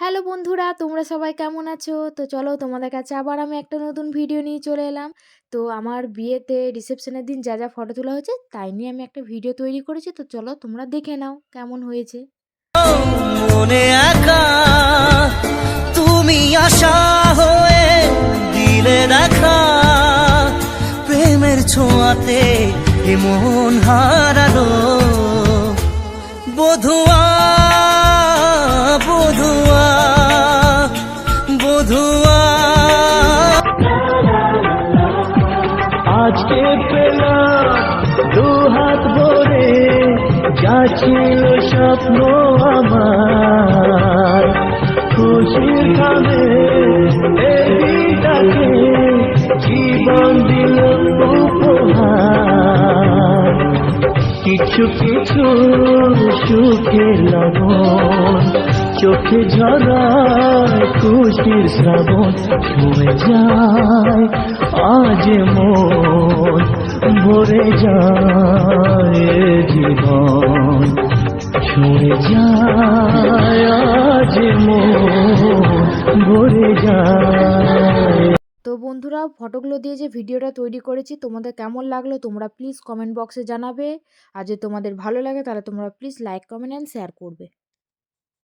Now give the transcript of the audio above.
Hello বন্ধুরা, তোমরা সবাই কেমন আছো? তো চলো তোমাদের কাছে আবার আমি একটা নতুন ভিডিও নিয়ে চলে এলাম। তো আমার বিয়েতে রিসেপশনের দিন যা যা ফটো তোলা হয়েছে, তাই নিয়ে আমি একটা ভিডিও তৈরি করেছি। তো চলো তোমরা দেখে নাও কেমন হয়েছে। মনে একা, তুমি আশা হয়ে দিলে দেখা। প্রেমের ছোঁয়াতে এ মন হারালো। বধুয়া আজকে পেলাম দু হাত ভরে, যা ছিল স্বপ্ন আমার। খুশির খাবে দেবীটাকে জীবন দিল উপহার। কিছু কিছু সুখে লবণ, চোখে ঝরায় খুশির শ্রাবণ, ছুঁয়ে যায় আজ মন ভরে যায় জীবন। ছুঁয়ে যায় আজ মন ভরে যায়। তো বন্ধুরা, ফটোগুলো দিয়ে যে ভিডিওটা তৈরি করেছি, তোমাদের কেমন লাগল তোমরা প্লিজ কমেন্ট বক্সে জানাবে। আর যদি তোমাদের ভালো লাগে তাহলে তোমরা please like comment and share করবে।